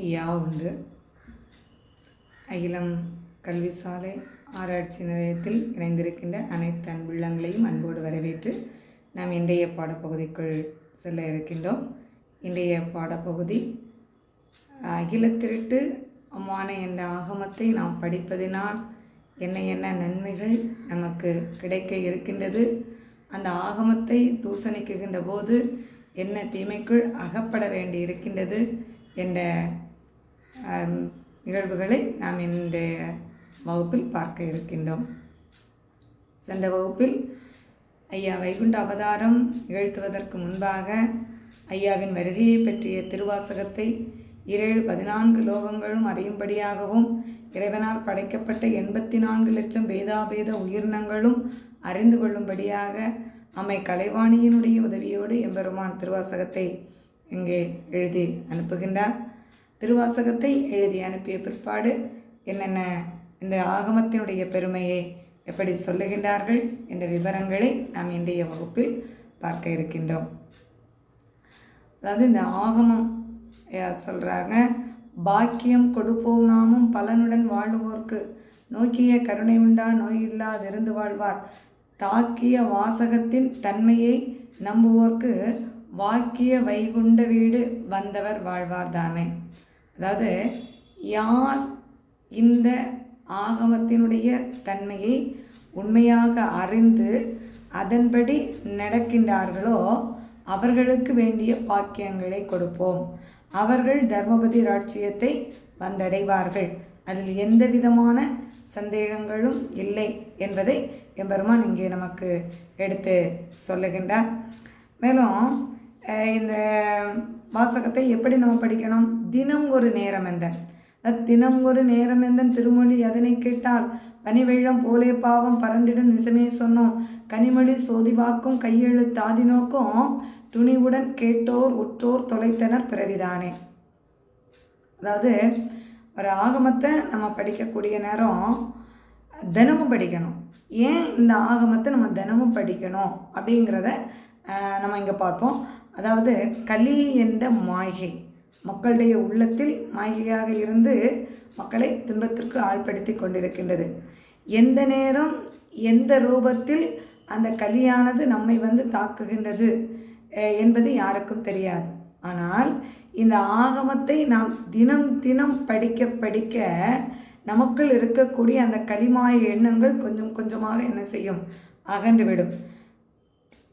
ஐயா உண்டு. அகிலம் கல்வி சாலை ஆராய்ச்சி நிலையத்தில் இணைந்திருக்கின்ற அனைத்து அன்புள்ளங்களையும் அன்போடு வரவேற்று நாம் இன்றைய பாடப்பகுதிக்குள் செல்ல இருக்கின்றோம். இன்றைய பாடப்பகுதி அகிலத்திருட்டு அம்மான என்ற ஆகமத்தை நாம் படிப்பதினால் என்ன என்ன நன்மைகள் நமக்கு கிடைக்க இருக்கின்றது? அந்த ஆகமத்தை தூசணிக்குகின்ற போது என்ன தீமைக்குள் அகப்பட வேண்டி இருக்கின்றது என்ற நிகழ்வுகளை நாம் இந்த வகுப்பில் பார்க்க இருக்கின்றோம். சென்ற வகுப்பில் ஐயா வைகுண்ட அவதாரம் நிகழ்த்துவதற்கு முன்பாக ஐயாவின் வருகையை பற்றிய திருவாசகத்தை இரேழு பதினான்கு லோகங்களும் அறியும்படியாகவும் இறைவனால் படைக்கப்பட்ட எண்பத்தி நான்கு லட்சம் பேதாபேத உயிரினங்களும் அறிந்து கொள்ளும்படியாக அம்மை கலைவாணியினுடைய உதவியோடு எம்பெருமான் திருவாசகத்தை இங்கே எழுதி அனுப்புகின்றார். திருவாசகத்தை எழுதி அனுப்பிய பிற்பாடு என்னென்ன? இந்த ஆகமத்தினுடைய பெருமையை எப்படி சொல்லுகின்றார்கள் என்ற விவரங்களை நாம் இன்றைய வகுப்பில் பார்க்க இருக்கின்றோம். அதாவது இந்த ஆகமம் சொல்கிறாங்க பாக்கியம் கொடுப்போம் நாமும் பலனுடன் வாழுவோர்க்கு. நோக்கிய கருணை உண்டா? நோய் இல்லாதிருந்து வாழ்வார். தாக்கிய வாசகத்தின் தன்மையை நம்புவோர்க்கு வாக்கிய வைகுண்ட வீடு வந்தவர் வாழ்வார் தாமே. அதாவது யார் இந்த ஆகமத்தினுடைய தன்மையை உண்மையாக அறிந்து அதன்படி நடக்கின்றார்களோ அவர்களுக்கு வேண்டிய பாக்கியங்களை கொடுப்போம். அவர்கள் தர்மபதி ராட்சியத்தை வந்தடைவார்கள். அதில் எந்த விதமான சந்தேகங்களும் இல்லை என்பதை எம்பெருமான் இங்கே நமக்கு எடுத்து சொல்லுகின்றார். மேலும் இந்த வாசகத்தை எப்படி நம்ம படிக்கணும்? தினம் ஒரு நேரம் எந்தன்? தினம் ஒரு நேரம் எந்தன்? திருமொழி அதனை கேட்டால் பனிவெள்ளம் போலே பாவம் பறந்திடும் நிசமே சொன்னோம். கனிமொழி சோதிவாக்கும் கையெழுத்தாதி நோக்கும் துணிவுடன் கேட்டோர் உற்றோர் தொலைத்தனர் பிறவிதானே. அதாவது ஒரு ஆகமத்தை நம்ம படிக்கக்கூடிய நேரம் தினமும் படிக்கணும். ஏன் இந்த ஆகமத்தை நம்ம தினமும் படிக்கணும் அப்படிங்கிறத நம்ம இங்கே பார்ப்போம். அதாவது கலி என்ற மாய்கை மக்களுடைய உள்ளத்தில் மாயையாக இருந்து மக்களை துன்பத்திற்கு ஆழ்படுத்தி கொண்டிருக்கின்றது. எந்த நேரம் எந்த ரூபத்தில் அந்த கலியானது நம்மை வந்து தாக்குகின்றது என்பது யாருக்கும் தெரியாது. ஆனால் இந்த ஆகமத்தை நாம் தினம் தினம் படிக்க படிக்க நமக்குள் இருக்கக்கூடிய அந்த கலிமாய எண்ணங்கள் கொஞ்சம் கொஞ்சமாக என்ன செய்யும்? அகன்றுவிடும்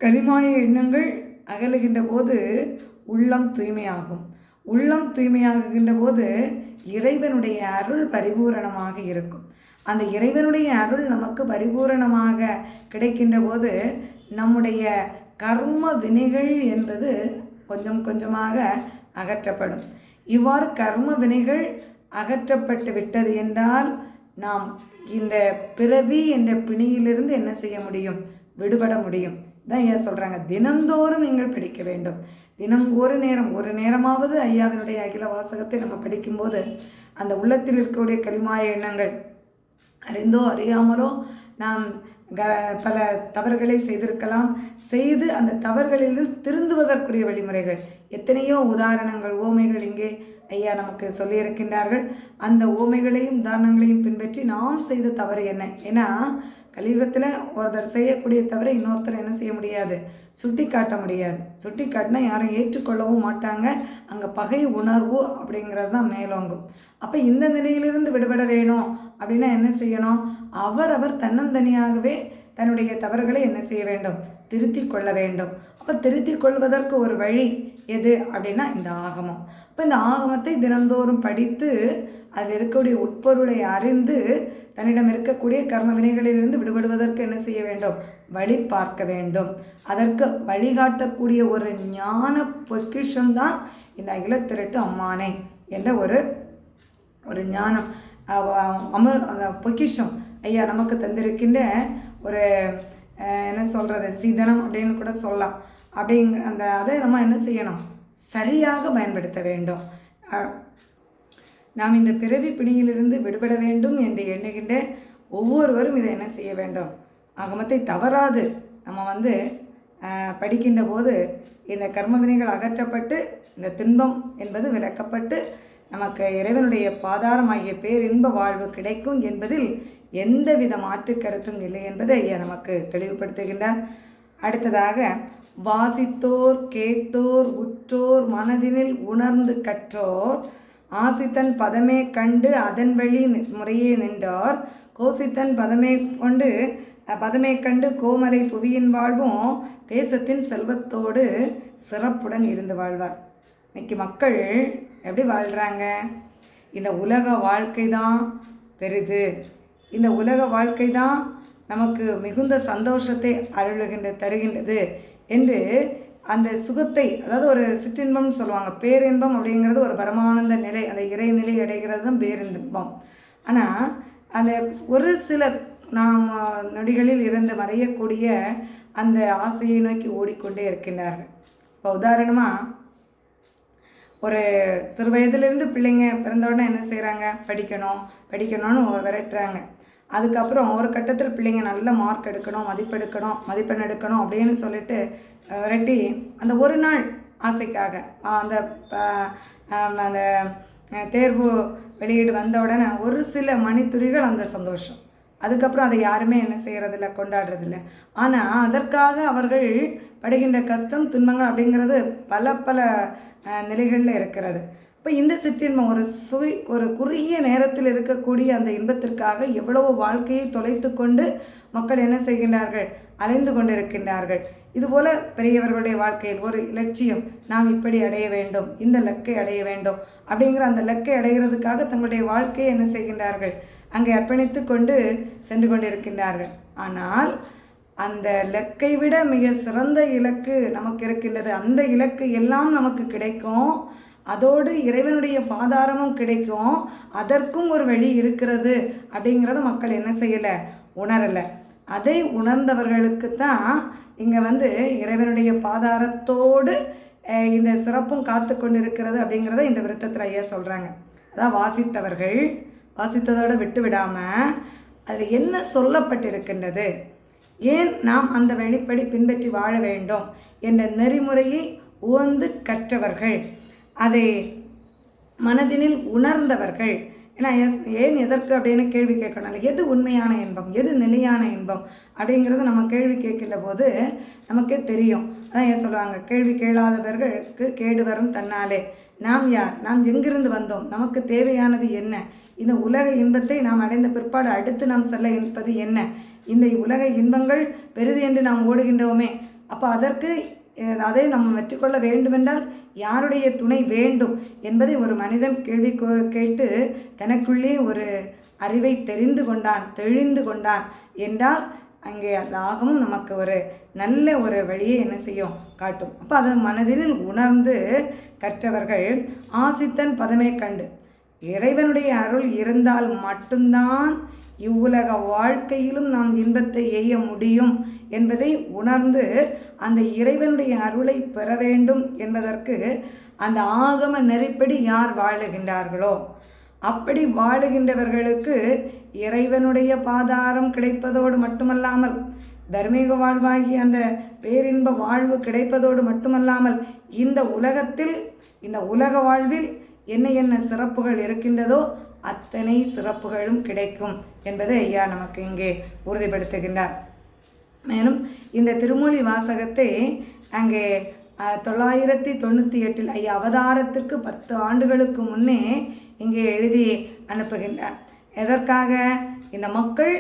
கலிமாய எண்ணங்கள் அகலுகின்ற போது உள்ளம் தூய்மையாகும். உள்ளம் தூய்மையாகுகின்ற போது இறைவனுடைய அருள் பரிபூரணமாக இருக்கும். அந்த இறைவனுடைய அருள் நமக்கு பரிபூரணமாக கிடைக்கின்ற போது நம்முடைய கர்ம வினைகள் என்பது கொஞ்சம் கொஞ்சமாக அகற்றப்படும். இவ்வாறு கர்ம வினைகள் அகற்றப்பட்டு விட்டது என்றால் நாம் இந்த பிறவி என்ற பிணியிலிருந்து என்ன செய்ய முடியும்? விடுபட முடியும். தான் ஏன் சொல்கிறாங்க தினந்தோறும் நீங்கள் படிக்க வேண்டும். தினம் ஒரு நேரம் ஒரு நேரமாவது ஐயாவினுடைய அகில வாசகத்தை நம்ம படிக்கும்போது அந்த உள்ளத்தில் இருக்கக்கூடிய களிமாய எண்ணங்கள் அறிந்தோ அறியாமலோ நாம் க பல தவறுகளை செய்திருக்கலாம். செய்து அந்த தவறுகளிலிருந்து திருந்துவதற்குரிய வழிமுறைகள். எத்தனையோ உதாரணங்கள் ஓமைகள் இங்கே ஐயா நமக்கு சொல்லியிருக்கின்றார்கள். அந்த ஓமைகளையும் உதாரணங்களையும் பின்பற்றி நாம் செய்த தவறு என்ன? ஏன்னா கலியுகத்தில் ஒருத்தர் செய்யக்கூடிய தவறை இன்னொருத்தர் என்ன செய்ய முடியாது? சுட்டி காட்ட முடியாது. சுட்டி காட்டினா யாரும் ஏற்றுக்கொள்ளவும் மாட்டாங்க. அங்கே பகை உணர்வு அப்படிங்கிறது தான் மேலோங்கும். அப்போ இந்த நிலையிலிருந்து விடுபட வேணும் அப்படின்னா என்ன செய்யணும்? அவரவர் தன்னந்தனியாகவே தன்னுடைய தவறுகளை என்ன செய்ய வேண்டும்? திருத்தி கொள்ள வேண்டும். அப்போ திருத்திக் கொள்வதற்கு ஒரு வழி எது அப்படின்னா இந்த ஆகமம். இப்போ இந்த ஆகமத்தை தினந்தோறும் படித்து அதில் இருக்கக்கூடிய உட்பொருளை அறிந்து தன்னிடம் இருக்கக்கூடிய கர்ம வினைகளிலிருந்து விடுபடுவதற்கு என்ன செய்ய வேண்டும்? வழி பார்க்க வேண்டும். அதற்கு வழிகாட்டக்கூடிய ஒரு ஞான பொக்கிஷம்தான் இந்த அகிலத்திரட்டு அம்மானே என்ற ஒரு ஒரு ஞானம். அமர் அந்த பொக்கிஷம் ஐயா நமக்கு தந்திருக்கின்ற ஒரு என்ன சொல்கிறது சீதனம் அப்படின்னு கூட சொல்லலாம். அப்படிங்க அந்த அதை நம்ம என்ன செய்யணும்? சரியாக பயன்படுத்த வேண்டும். நாம் இந்த பிறவி பிணியிலிருந்து விடுபட வேண்டும் என்று எண்ணுகின்ற ஒவ்வொருவரும் இதை என்ன செய்ய வேண்டும்? அகமத்தை தவறாது. நம்ம வந்து படிக்கின்ற போது இந்த கர்ம வினைகள் அகற்றப்பட்டு இந்த துன்பம் என்பது விளக்கப்பட்டு நமக்கு இறைவனுடைய பாதாரமாகிய பேரின்ப வாழ்வு கிடைக்கும் என்பதில் எந்தவித மாற்று கருத்தும் இல்லை என்பதை ஐயா நமக்கு தெளிவுபடுத்துகின்றார். அடுத்ததாக வாசித்தோர் கேட்டோர் உற்றோர் மனதினில் உணர்ந்து கற்றோர் ஆசித்தன் பதமே கண்டு அதன் வழி நி- முறையே நின்றார். கோசித்தன் பதமே கொண்டு பதமே கண்டு கோமலை புவியின் வாழ்வும் தேசத்தின் செல்வத்தோடு சிறப்புடன் இருந்து வாழ்வார். இன்னைக்கு மக்கள் எப்படி வாழ்கிறாங்க இந்த உலக வாழ்க்கை தான் பெரிது. இந்த உலக வாழ்க்கை தான் நமக்கு மிகுந்த சந்தோஷத்தை அருளுகின்ற தருகின்றது என்று அந்த சுகத்தை அதாவது ஒரு சிற்றின்பம்னு சொல்லுவாங்க. பேரின்பம் அப்படிங்கிறது ஒரு பரமானந்த நிலை அந்த இறைநிலை அடைகிறது தான் பேரின்பம். ஆனால் அந்த ஒரு சில நாம் நொடிகளில் இருந்து மறையக்கூடிய அந்த ஆசையை நோக்கி ஓடிக்கொண்டே இருக்கின்றார்கள். இப்போ உதாரணமாக ஒரு சிறு வயதிலிருந்து பிள்ளைங்க பிறந்தோடனே என்ன செய்கிறாங்க படிக்கணும் படிக்கணும்னு விரட்டுறாங்க. அதுக்கப்புறம் ஒரு கட்டத்தில் பிள்ளைங்க நல்ல மார்க் எடுக்கணும் மதிப்பெடுக்கணும் மதிப்பெண் எடுக்கணும் அப்படின்னு சொல்லிட்டு விரட்டி அந்த ஒரு நாள் ஆசைக்காக அந்த அந்த தேர்வு வெளியீடு வந்த உடனே ஒரு சில மணித்துளிகள் அந்த சந்தோஷம். அதுக்கப்புறம் அதை யாருமே என்ன செய்கிறதில்ல கொண்டாடுறதில்ல. ஆனால் அதற்காக அவர்கள் படுகின்ற கஷ்டம் துன்பங்கள் அப்படிங்கிறது பல பல நிலைகளில் இருக்கிறது. இப்போ இந்த சிற்றின்பம் ஒரு சுவை ஒரு குறுகிய நேரத்தில் இருக்கக்கூடிய அந்த இன்பத்திற்காக எவ்வளவு வாழ்க்கையை தொலைத்து கொண்டு மக்கள் என்ன செய்கின்றார்கள்? அலைந்து கொண்டிருக்கின்றார்கள். இதுபோல பெரியவர்களுடைய வாழ்க்கையில் ஒரு லட்சியம் நாம் இப்படி அடைய வேண்டும் இந்த லக்கை அடைய வேண்டும் அப்படிங்கிற அந்த லக்கை அடைகிறதுக்காக தங்களுடைய வாழ்க்கையை என்ன செய்கின்றார்கள்? அங்கே அர்ப்பணித்து கொண்டு சென்று கொண்டிருக்கின்றார்கள். ஆனால் அந்த இலக்கை விட மிக சிறந்த இலக்கு நமக்கு இருக்கின்றது. அந்த இலக்கு எல்லாம் நமக்கு கிடைக்கும். அதோடு இறைவனுடைய பாதாரமும் கிடைக்கும். அதற்கும் ஒரு வழி இருக்கிறது அப்படிங்கிறத மக்கள் என்ன செய்யலை? உணரலை. அதை உணர்ந்தவர்களுக்கு தான் இங்கே வந்து இறைவனுடைய பாதாரத்தோடு இந்த சிறப்பும் காத்து கொண்டிருக்கிறது அப்படிங்கிறத இந்த விருத்தத்தில் ஐயா சொல்கிறாங்க அதான் வாசித்தவர்கள் வாசித்ததோடு விட்டு விடாமல் அதில் என்ன சொல்லப்பட்டிருக்கின்றது? ஏன் நாம் அந்த வழிப்படி பின்பற்றி வாழ வேண்டும்? என்ற நெறிமுறையை உவந்து கற்றவர்கள். அதை மனதினில் உணர்ந்தவர்கள். ஏன்னா எஸ் ஏன் எதற்கு அப்படின்னு கேள்வி கேட்கணும் எது உண்மையான இன்பம் எது நிலையான இன்பம் அப்படிங்கிறது நம்ம கேள்வி கேட்கல போது நமக்கே தெரியும். அதான் ஏன் சொல்லுவாங்க கேள்வி கேளாதவர்களுக்கு கேடு வரும் தன்னாலே. நாம் யார்? நாம் எங்கிருந்து வந்தோம்? நமக்கு தேவையானது என்ன? இந்த உலக இன்பத்தை நாம் அடைந்த பிற்பாடு அடுத்து நாம் செல்ல இருப்பது என்ன? இந்த உலக இன்பங்கள் பெரிது என்று நாம் ஓடுகின்றோமே. அப்போ அதற்கு அதை நம்ம வெற்றிக்கொள்ள வேண்டுமென்றால் யாருடைய துணை வேண்டும் என்பதை ஒரு மனிதன் கேள்வி கேட்டு தனக்குள்ளே ஒரு அறிவை தெரிந்து கொண்டான் தெளிந்து கொண்டான் என்றால் அங்கே அந்த ஆகமும் நமக்கு ஒரு நல்ல ஒரு வழியை என்ன செய்யும்? காட்டும். அப்போ அதை மனதில் உணர்ந்து கற்றவர்கள் ஆசித்தன் பதமே கண்டு இறைவனுடைய அருள் இருந்தால் மட்டும்தான் இவ்வுலக வாழ்க்கையிலும் நாம் இன்பத்தை எய்ய முடியும் என்பதை உணர்ந்து அந்த இறைவனுடைய அருளை பெற வேண்டும் என்பதற்கு அந்த ஆகம நெறிப்படி யார் வாழுகின்றார்களோ? அப்படி வாழுகின்றவர்களுக்கு இறைவனுடைய பாதாரம் கிடைப்பதோடு மட்டுமல்லாமல் தர்மீக வாழ்வாகி அந்த பேரின்ப வாழ்வு கிடைப்பதோடு மட்டுமல்லாமல் இந்த உலகத்தில் இந்த உலக வாழ்வில் என்ன என்ன சிறப்புகள் இருக்கின்றதோ அத்தனை சிறப்புகளும் கிடைக்கும் என்பதை ஐயா நமக்கு இங்கே உறுதிப்படுத்துகின்றார். மேலும் இந்த திருமொழி வாசகத்தை அங்கே தொள்ளாயிரத்தி தொண்ணூற்றி எட்டில் ஐயா அவதாரத்திற்கு பத்து ஆண்டுகளுக்கு முன்னே இங்கே எழுதி அனுப்புகின்றார். எதற்காக? இந்த மக்கள்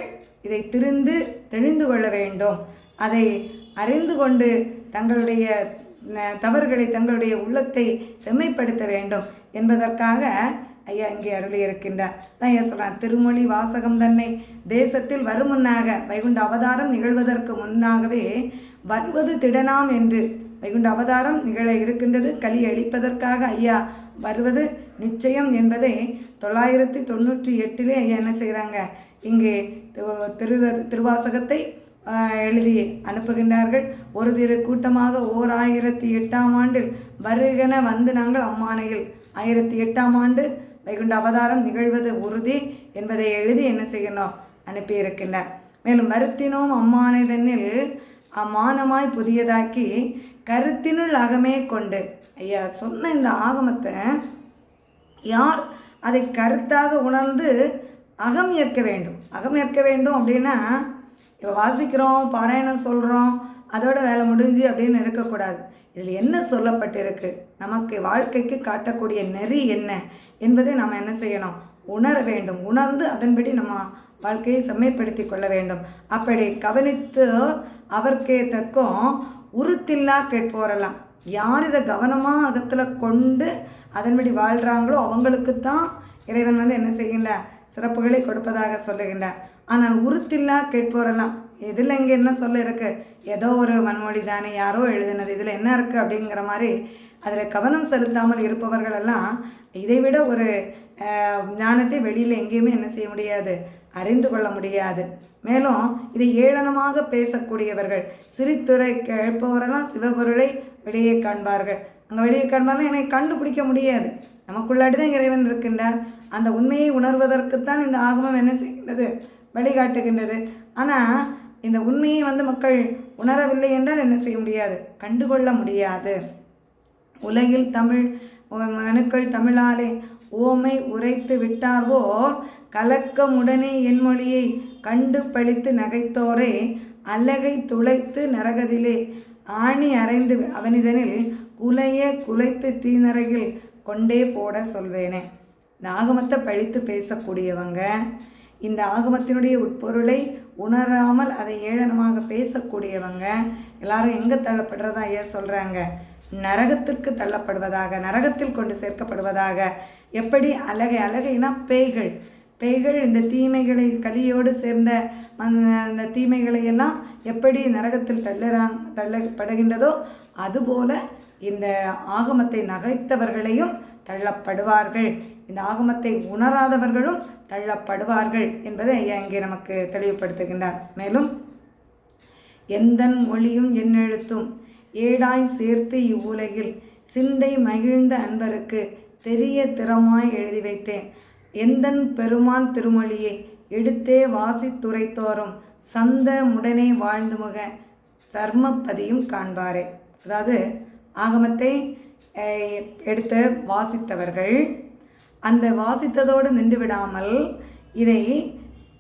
இதை திரிந்து தெளிந்து கொள்ள வேண்டும். அதை அறிந்து கொண்டு தங்களுடைய தவறுகளை தங்களுடைய உள்ளத்தை செம்மைப்படுத்த வேண்டும் என்பதற்காக ஐயா இங்கே அருளி இருக்கின்றார் தான் ஐயா சொல்கிறான் திருமொழி வாசகம் தன்னை தேசத்தில் வரும் முன்னாக வைகுண்ட அவதாரம் நிகழ்வதற்கு முன்னாகவே வருவது திடனாம் என்று. வைகுண்ட அவதாரம் நிகழ இருக்கின்றது களி அழிப்பதற்காக ஐயா வருவது நிச்சயம் என்பதை தொள்ளாயிரத்தி தொண்ணூற்றி எட்டிலே ஐயா என்ன செய்கிறாங்க இங்கே தி- திருவ திருவாசகத்தை எழுதி அனுப்புகின்றார்கள். ஒரு திரு கூட்டமாக ஓர் ஆயிரத்தி எட்டாம் ஆண்டில் வருகன வந்து நாங்கள் அம்மானையில். ஆயிரத்தி எட்டாம் ஆண்டு வைகுண்ட அவதாரம் நிகழ்வது உறுதி என்பதை எழுதி என்ன செய்யணும்? அனுப்பியிருக்கின்றார் மேலும் மருத்தினோம் அம்மானதனில் அம்மானமாய் புதியதாக்கி கருத்தினுள் அகமே கொண்டு. ஐயா சொன்ன இந்த ஆகமத்தை யார் அதை கருத்தாக உணர்ந்து அகம் ஏற்க வேண்டும்? அகம் ஏற்க வேண்டும் அப்படின்னா இப்போ வாசிக்கிறோம் பாராயணம் சொல்கிறோம் அதோட வேலை முடிஞ்சு அப்படின்னு இருக்கக்கூடாது. இதில் என்ன சொல்லப்பட்டிருக்கு? நமக்கு வாழ்க்கைக்கு காட்டக்கூடிய நெறி என்ன என்பதை நாம் என்ன செய்யணும்? உணர வேண்டும். உணர்ந்து அதன்படி நம்ம வாழ்க்கையை செம்மைப்படுத்தி கொள்ள வேண்டும். அப்படி கவனித்து அவர்க்கே தக்கும் உருத்தில்லா கேட்போரெல்லாம். யார் இதை கவனமாக அகத்தில் கொண்டு அதன்படி வாழ்கிறாங்களோ அவங்களுக்கு தான் இறைவன் வந்து என்ன செய்கின்ற சிறப்புகளை கொடுப்பதாக சொல்லுகின்றார். ஆனால் உருத்தில்லா கேட்போரெல்லாம் இதில் இங்கே என்ன சொல்ல இருக்கு? ஏதோ ஒரு மண்மொழி தானே யாரோ எழுதினது இதில் என்ன இருக்குது அப்படிங்கிற மாதிரி அதில் கவனம் செலுத்தாமல் இருப்பவர்களெல்லாம் இதைவிட ஒரு ஞானத்தை வெளியில் எங்கேயுமே என்ன செய்ய முடியாது அறிந்து கொள்ள முடியாது. மேலும் இதை ஏளனமாக பேசக்கூடியவர்கள் சிறித்துறை கேட்பவரெல்லாம் சிவபொருளை வெளியே காண்பார்கள். அங்கே வெளியே காண்பார்கள் என்னை கண்டுபிடிக்க முடியாது. நமக்குள்ளாடி தான் இறைவன் இருக்கின்றார். அந்த உண்மையை உணர்வதற்குத்தான் இந்த ஆகமம் என்ன செய்கின்றது? வழிகாட்டுகின்றது. ஆனால் இந்த உண்மையை வந்து மக்கள் உணரவில்லை என்றால் என்ன செய்ய முடியாது? கண்டுகொள்ள முடியாது. உலகில் தமிழ் மனுக்கள் தமிழாலே ஓமை உரைத்து விட்டார்வோ? கலக்கமுடனே என் மொழியை கண்டு பழித்து நகைத்தோரே? அலகை துளைத்து நரகதிலே ஆணி அறைந்து அவனிதனில் குலைய குலைத்து தீநரகில் கொண்டே போட சொல்வேனே. இந்த ஆகமத்தை பழித்து பேசக்கூடியவங்க இந்த ஆகமத்தினுடைய உட்பொருளை உணராமல் அதை ஏளனமாக பேசக்கூடியவங்க எல்லாரும் எங்கே தள்ளப்படுறதா ஏன் சொல்கிறாங்க நரகத்திற்கு தள்ளப்படுவதாக நரகத்தில் கொண்டு சேர்க்கப்படுவதாக. எப்படி? அழகை அழகைனா பேய்கள். பேய்கள் இந்த தீமைகளை கலியோடு சேர்ந்த அந்த அந்த தீமைகளை எல்லாம் எப்படி நரகத்தில் தள்ளுறாங்க தள்ளப்படுகின்றதோ அதுபோல் இந்த ஆகமத்தை நகைத்தவர்களையும் தள்ளப்படுவார்கள். இந்த ஆகமத்தை உணராதவர்களும் தள்ளப்படுவார்கள் என்பதை ஐயா இங்கே நமக்கு தெளிவுபடுத்துகின்றார். மேலும் எந்தன் மொழியும் என்னெழுத்தும்? ஏடாய் சேர்த்து இவ்வுலகில் சிந்தை மகிழ்ந்த அன்பருக்கு தெரிய திறமாய் எழுதி வைத்தேன். எந்தன் பெருமான் திருமொழியை எடுத்தே வாசித்துரைத்தோறும் சந்த முடனே வாழ்ந்து முக தர்மப்பதியும் காண்பாரே. அதாவது ஆகமத்தை எடுத்து வாசித்தவர்கள். அந்த வாசித்ததோடு நின்று விடாமல் இதை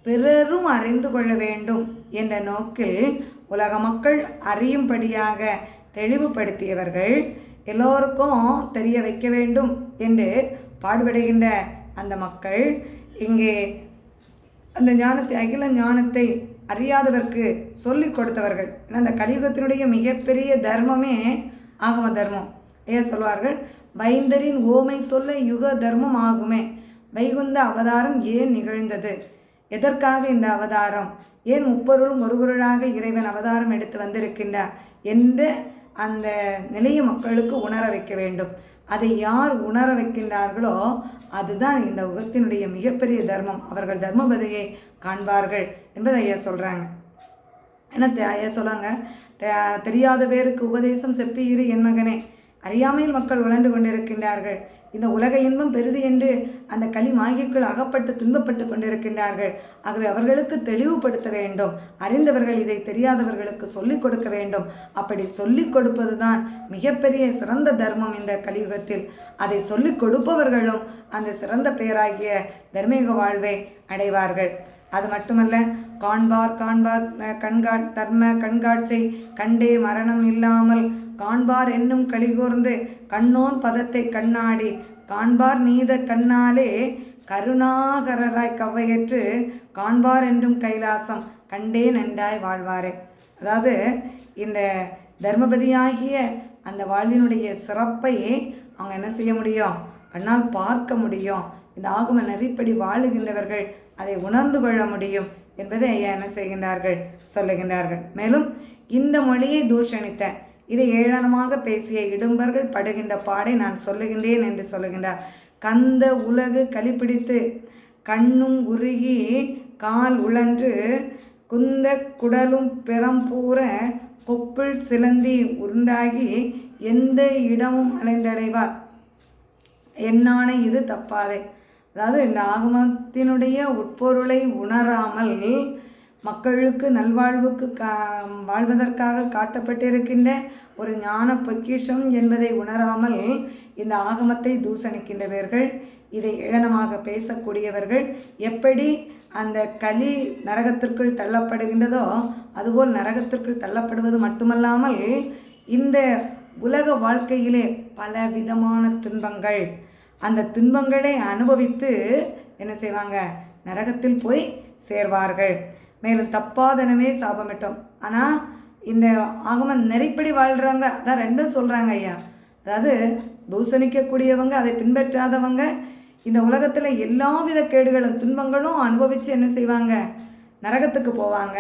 பிறரும் அறிந்து கொள்ள வேண்டும் என்ற நோக்கில் உலக மக்கள் அறியும்படியாக தெளிவுபடுத்தியவர்கள் எல்லோருக்கும் தெரிய வைக்க வேண்டும் என்று பாடுபடுகின்ற அந்த மக்கள் இங்கே அந்த ஞானத்தை அகில ஞானத்தை அறியாதவர்க்கு சொல்லிக் கொடுத்தவர்கள். ஏன்னா அந்த கலியுகத்தினுடைய மிகப்பெரிய தர்மமே ஆகம தர்மம் ஏன் சொல்வார்கள்? வைந்தரின் ஓமை சொல்ல யுக தர்மம் ஆகுமே. வைகுந்த அவதாரம் ஏன் நிகழ்ந்தது? எதற்காக இந்த அவதாரம்? ஏன் முப்பொருளும் ஒருவொருளாக இறைவன் அவதாரம் எடுத்து வந்திருக்கின்றார் என்று அந்த நிலைய மக்களுக்கு உணர வைக்க வேண்டும். அதை யார் உணர வைக்கின்றார்களோ அதுதான் இந்த உகத்தினுடைய மிகப்பெரிய தர்மம். அவர்கள் தர்மபதியை காண்பார்கள் என்பதை ஐயா சொல்கிறாங்க என்ன தெ- சொல்லுவாங்க தெ- தெரியாத பேருக்கு உபதேசம் செப்பியிரு என் மகனே. அறியாமையில் மக்கள் உழண்டு கொண்டிருக்கின்றார்கள். இந்த உலக இன்பம் பெரிது என்று அந்த களி மாயிக்குள் அகப்பட்டு துன்பப்பட்டு கொண்டிருக்கின்றார்கள். ஆகவே அவர்களுக்கு தெளிவுபடுத்த வேண்டும். அறிந்தவர்கள் இதை தெரியாதவர்களுக்கு சொல்லிக் கொடுக்க வேண்டும். அப்படி சொல்லிக் கொடுப்பது தான் மிகப்பெரிய சிறந்த தர்மம் இந்த கலியுகத்தில். அதை சொல்லிக் கொடுப்பவர்களும் அந்த சிறந்த பெயராகிய தர்மீக வாழ்வை அடைவார்கள். அது மட்டுமல்ல காண்பார் காண்பார் கண்கா கண்காட் தர்ம கண்காட்சி கண்டே மரணம் இல்லாமல். காண்பார் என்னும் கலிகூர்ந்து கண்ணோன் பதத்தை கண்ணாடி. காண்பார் நீத கண்ணாலே கருணாகரராய் கவ்வையற்று காண்பார் என்றும் கைலாசம். கண்டே நண்டாய் வாழ்வாரே. அதாவது இந்த தர்மபதியாகிய அந்த வாழ்வினுடைய சிறப்பை அவங்க என்ன செய்ய முடியும்? கண்ணால் பார்க்க முடியும். இந்த ஆகும நெறிப்படி வாழுகின்றவர்கள் அதை உணர்ந்து கொள்ள முடியும். என்பதை ஐயா என்ன செய்கின்றார்கள்? சொல்லுகின்றார்கள். மேலும் இந்த மொழியை தூஷணித்த இதை ஏளனமாக பேசிய இடும்பர்கள் படுகின்ற பாடை நான் சொல்லுகின்றேன் என்று சொல்லுகின்றார். கந்த உலகு களிப்பிடித்து கண்ணும் உருகி கால் உழன்று குந்த குடலும் பிறம்பூர கொப்புள் சிலந்தி உருண்டாகி எந்த இடமும் அலைந்தடைவார். என்னான இது தப்பாதே. அதாவது இந்த ஆகமத்தினுடைய உட்பொருளை உணராமல் மக்களுக்கு நல்வாழ்வுக்கு கா வாழ்வதற்காக காட்டப்பட்டிருக்கின்ற ஒரு ஞான பொக்கிஷம் என்பதை உணராமல் இந்த ஆகமத்தை தூசணிக்கின்றவர்கள் இதை ஏளனமாக பேசக்கூடியவர்கள் எப்படி அந்த கலி நரகத்திற்குள் தள்ளப்படுகின்றதோ அதுபோல் நரகத்திற்குள் தள்ளப்படுவது மட்டுமல்லாமல் இந்த உலக வாழ்க்கையிலே பல விதமான துன்பங்கள் அந்த துன்பங்களை அனுபவித்து என்ன செய்வாங்க? நரகத்தில் போய் சேர்வார்கள். மேலும் தப்பாதனமே சாபமிட்டோம். ஆனால் இந்த ஆகம நெறிப்படி வாழ்கிறாங்க அதான் ரெண்டும் சொல்கிறாங்க ஐயா. அதாவது தூசணிக்கக்கூடியவங்க அதை பின்பற்றாதவங்க இந்த உலகத்தில் எல்லாவித கேடுகளும் துன்பங்களும் அனுபவித்து என்ன செய்வாங்க? நரகத்துக்கு போவாங்க.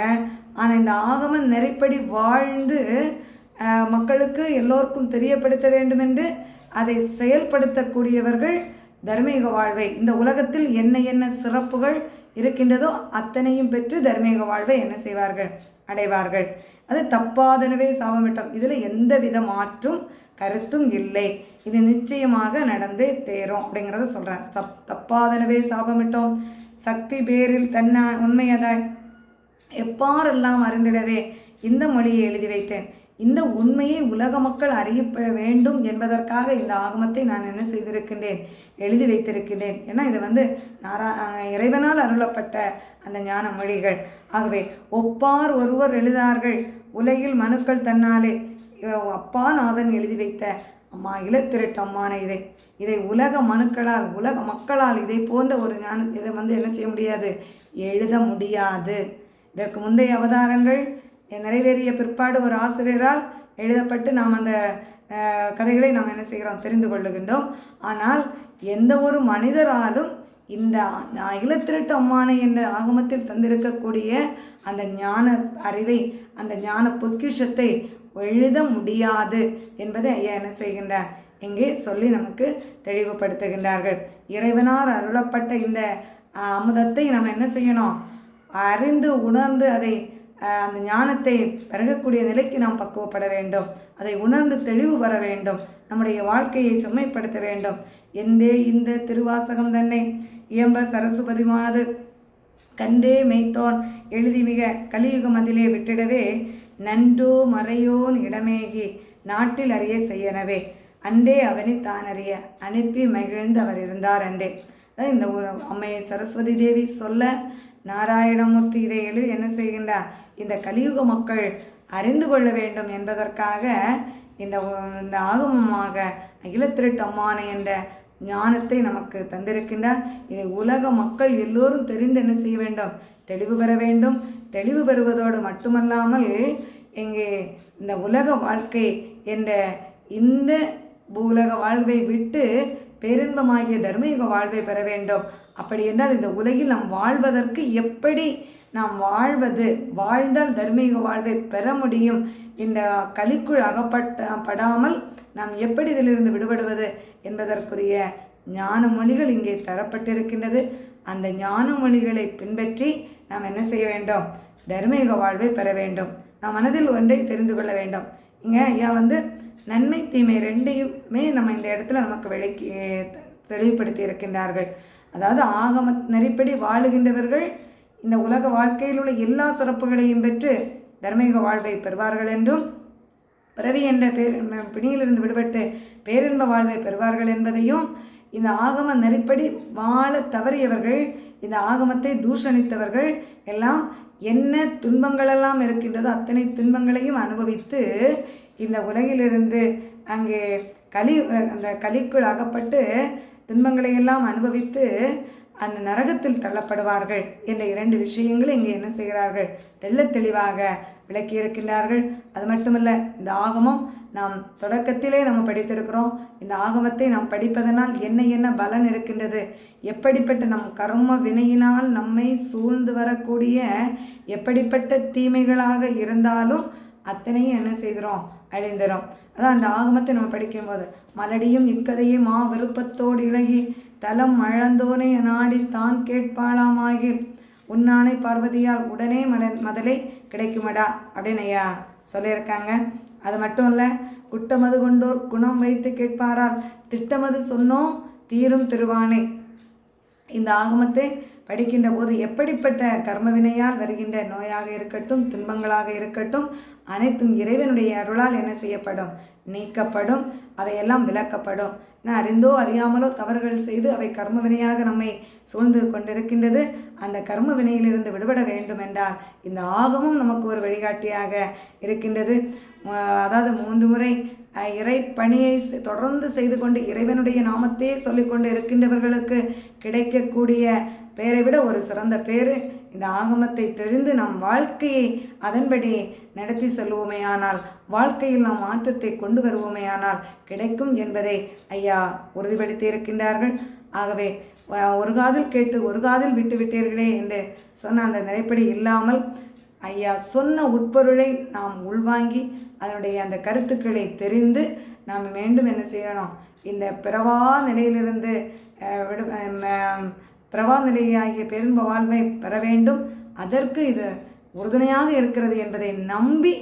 ஆனால் இந்த ஆகம நெறிப்படி வாழ்ந்து மக்களுக்கு எல்லோருக்கும் தெரியப்படுத்த வேண்டும் என்று அதை செயல்படுத்தக்கூடியவர்கள் தர்மீக வாழ்வை. இந்த உலகத்தில் என்ன என்ன சிறப்புகள் இருக்கின்றதோ அத்தனையும் பெற்று தர்மீக வாழ்வை என்ன செய்வார்கள்? அடைவார்கள். அது தப்பாதனவே சாபமிட்டோம். இதில் எந்த வித மாற்றும் கருத்தும் இல்லை. இது நிச்சயமாக நடந்தே தேரும் அப்படிங்கிறத சொல்கிறேன் தப் தப்பாதனவே சாபமிட்டோம். சக்தி பேரில் தன்னா உண்மையதாய் எப்பாரெல்லாம் அறிந்திடவே இந்த மொழியை எழுதி வைத்தேன். இந்த உண்மையை உலக மக்கள் அறியப்பட வேண்டும் என்பதற்காக இந்த ஆகமத்தை நான் என்ன செய்திருக்கின்றேன்? எழுதி வைத்திருக்கின்றேன். ஏன்னா இது வந்து நாரா இறைவனால் அருளப்பட்ட அந்த ஞான மொழிகள். ஆகவே ஒப்பார் ஒருவர் எழுதார்கள் உலகில் மனுக்கள் தன்னாலே. அப்பா நாதன் எழுதி வைத்த அம்மா இளத்திருட்டம்மான இதை. இதை உலக மனுக்களால் உலக மக்களால் இதை போன்ற ஒரு ஞான இதை வந்து என்ன செய்ய முடியாது? எழுத முடியாது. இதற்கு முந்தைய அவதாரங்கள் நிறைவேறிய பிற்பாடு ஒரு ஆசிரியரால் எழுதப்பட்டு நாம் அந்த கதைகளை நாம் என்ன செய்கிறோம் தெரிந்து கொள்ளுகின்றோம். ஆனால் எந்த ஒரு மனிதராலும் இந்த இலத்திருட்டு அம்மானை என்ற ஆகமத்தில் தந்திருக்கக்கூடிய அந்த ஞான அறிவை அந்த ஞான பொக்கிஷத்தை எழுத முடியாது என்பதை ஐயா என்ன செய்கின்றார்? இங்கே சொல்லி நமக்கு தெளிவுபடுத்துகின்றார்கள். இறைவனார் அருளப்பட்ட இந்த அமுதத்தை நம்ம என்ன செய்யணும்? அறிந்து உணர்ந்து அதை அந்த ஞானத்தை பருகக்கூடிய நிலைக்கு நாம் பக்குவப்பட வேண்டும். அதை உணர்ந்து தெளிவு வர வேண்டும். நம்முடைய வாழ்க்கையை செம்மைப்படுத்த வேண்டும். எந்தே இந்த திருவாசகம் தன்னை இயம்ப சரஸ்வதி மாது கண்டே மெய்த்தோன். எழுதி மிக கலியுகம் அதிலே விட்டிடவே நன்றோ மறையோன் இடமேகி நாட்டில் அறிய செய்யனவே. அண்டே அவனை தான் அறிய அனுப்பி மகிழ்ந்து அவர் இருந்தார் அண்டே அதாவது இந்த ஒரு அம்மை சரஸ்வதி தேவி சொல்ல நாராயணமூர்த்தி இதை எழுதி என்ன செய்கின்றார்? இந்த கலியுக மக்கள் அறிந்து கொள்ள வேண்டும் என்பதற்காக இந்த இந்த ஆகமமாக அகிலத்திருட்டு அம்மானை என்ற ஞானத்தை நமக்கு தந்திருக்கின்றார். இதை உலக மக்கள் எல்லோரும் தெரிந்து என்ன செய்ய வேண்டும்? தெளிவு பெற வேண்டும். தெளிவு பெறுவதோடு மட்டுமல்லாமல் இங்கே இந்த உலக வாழ்க்கை என்ற இந்த பூலக வாழ்வை விட்டு பேரின்பமாகிய தர்மயுக வாழ்வை பெற வேண்டும். அப்படி என்றால் இந்த உலகில் நாம் வாழ்வதற்கு எப்படி நாம் வாழ்வது வாழ்ந்தால் தர்மீக வாழ்வை பெற முடியும். இந்த கலிக்குள் அகப்பட்ட படாமல் நாம் எப்படி இதிலிருந்து விடுபடுவது என்பதற்குரிய ஞான மொழிகள் இங்கே தரப்பட்டிருக்கின்றது. அந்த ஞான மொழிகளை பின்பற்றி நாம் என்ன செய்ய வேண்டும்? தர்மீக வாழ்வை பெற வேண்டும். நாம் மனதில் ஒன்றை தெரிந்து கொள்ள வேண்டும். இங்கே ஐயா வந்து நன்மை தீமை ரெண்டையுமே நம்ம இந்த இடத்துல நமக்கு விளக்கி தெளிவுபடுத்தி இருக்கின்றார்கள். அதாவது ஆகம நெறிப்படி வாழுகின்றவர்கள் இந்த உலக வாழ்க்கையில் உள்ள எல்லா சிறப்புகளையும் பெற்று தர்மயுக வாழ்வை பெறுவார்கள் என்றும் பிறவி என்ற பேர் பிணியிலிருந்து விடுபட்டு பேரின்ப வாழ்வை பெறுவார்கள் என்பதையும் இந்த ஆகம நெறிப்படி வாழ தவறியவர்கள் இந்த ஆகமத்தை தூஷணித்தவர்கள் எல்லாம் என்ன துன்பங்களெல்லாம் இருக்கின்றதோ அத்தனை துன்பங்களையும் அனுபவித்து இந்த உலகிலிருந்து அங்கே கலி அந்த கலிக்குள் அகப்பட்டு துன்பங்களை எல்லாம் அனுபவித்து அந்த நரகத்தில் தள்ளப்படுவார்கள் என்ற இரண்டு விஷயங்களை இங்கே என்ன செய்கிறார்கள்? தெள்ள தெளிவாக விளக்கி இருக்கின்றார்கள். அது மட்டுமல்ல இந்த ஆகமம் நாம் தொடக்கத்திலே நம்ம படித்திருக்கிறோம். இந்த ஆகமத்தை நாம் படிப்பதனால் என்ன என்ன பலன் இருக்கின்றது? எப்படிப்பட்ட நம் கர்ம வினையினால் நம்மை சூழ்ந்து வரக்கூடிய எப்படிப்பட்ட தீமைகளாக இருந்தாலும் அத்தனையும் என்ன செய்கிறோம்? அழிந்துடும் அதான் அந்த ஆகமத்தை நம்ம படிக்கும்போது மலடியும் இக்கதையே மா விருப்பத்தோடு இழகி தலம் மழந்தோனே நாடி தான் கேட்பாளாமாகில். உன்னானை பார்வதியால் உடனே மட மதலை கிடைக்குமடா அப்படின்னு ஐயா சொல்லியிருக்காங்க. அது மட்டும் இல்லை குட்டமது கொண்டோர் குணம் வைத்து கேட்பாரால் திட்டமது சொன்னோம் தீரும் திருவானை. இந்த ஆகமத்தை படிக்கின்ற போது எப்படிப்பட்ட கர்மவினையால் வருகின்ற நோயாக இருக்கட்டும் துன்பங்களாக இருக்கட்டும் அனைத்தும் இறைவனுடைய அருளால் என்ன செய்யப்படும்? நீக்கப்படும் அவையெல்லாம் விளக்கப்படும் நான் அறிந்தோ அறியாமலோ தவறுகள் செய்து அவை கர்ம வினையாக நம்மை சூழ்ந்து கொண்டிருக்கின்றது. அந்த கர்ம வினையிலிருந்து விடுபட வேண்டும் என்றால் இந்த ஆகமும் நமக்கு ஒரு வழிகாட்டியாக இருக்கின்றது. அதாவது மூன்று முறை இறை பணியை தொடர்ந்து செய்து கொண்டு இறைவனுடைய நாமத்தையே சொல்லிக்கொண்டு இருக்கின்றவர்களுக்கு கிடைக்கக்கூடிய பேரை விட ஒரு சிறந்த பேர் இந்த ஆகமத்தை தெரிந்து நம் வாழ்க்கையை அதன்படி நடத்தி செல்வோமேயானால் வாழ்க்கையில் நாம் மாற்றத்தை கொண்டு வருவோமேயானால் கிடைக்கும் என்பதை ஐயா உறுதிப்படுத்தி இருக்கின்றார்கள். ஆகவே ஒரு காதில் கேட்டு ஒரு காதில் விட்டு விட்டீர்களே என்று சொன்ன அந்த நிலைப்படி இல்லாமல் ஐயா சொன்ன உட்பொருளை நாம் உள்வாங்கி அதனுடைய அந்த கருத்துக்களை தெரிந்து நாம் மீண்டும் என்ன செய்யணும்? இந்த பிறவா நிலையிலிருந்து விடு அஹ், நிலையாகிய பெரும்ப வாழ்வை பெற வேண்டும். அதற்கு இது உறுதுணையாக இருக்கிறது என்பதை நம்பி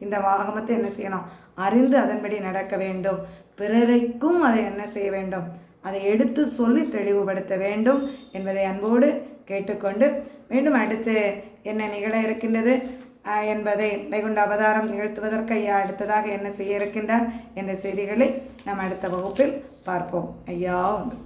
இந்த வாகமத்தை என்ன செய்யணும்? அறிந்து அதன்படி நடக்க வேண்டும். பிறரைக்கும் அதை என்ன செய்ய வேண்டும்? அதை எடுத்து சொல்லி தெளிவுபடுத்த வேண்டும் என்பதை அன்போடு கேட்டுக்கொண்டு மீண்டும் அடுத்து என்ன நிகழ இருக்கின்றது? என்பதை வைகுண்ட அவதாரம் நிகழ்த்துவதற்கு ஐயா அடுத்ததாக என்ன செய்ய இருக்கின்றார்? என்ற செய்திகளை நாம் அடுத்த வகுப்பில் பார்ப்போம். ஐயா உண்டு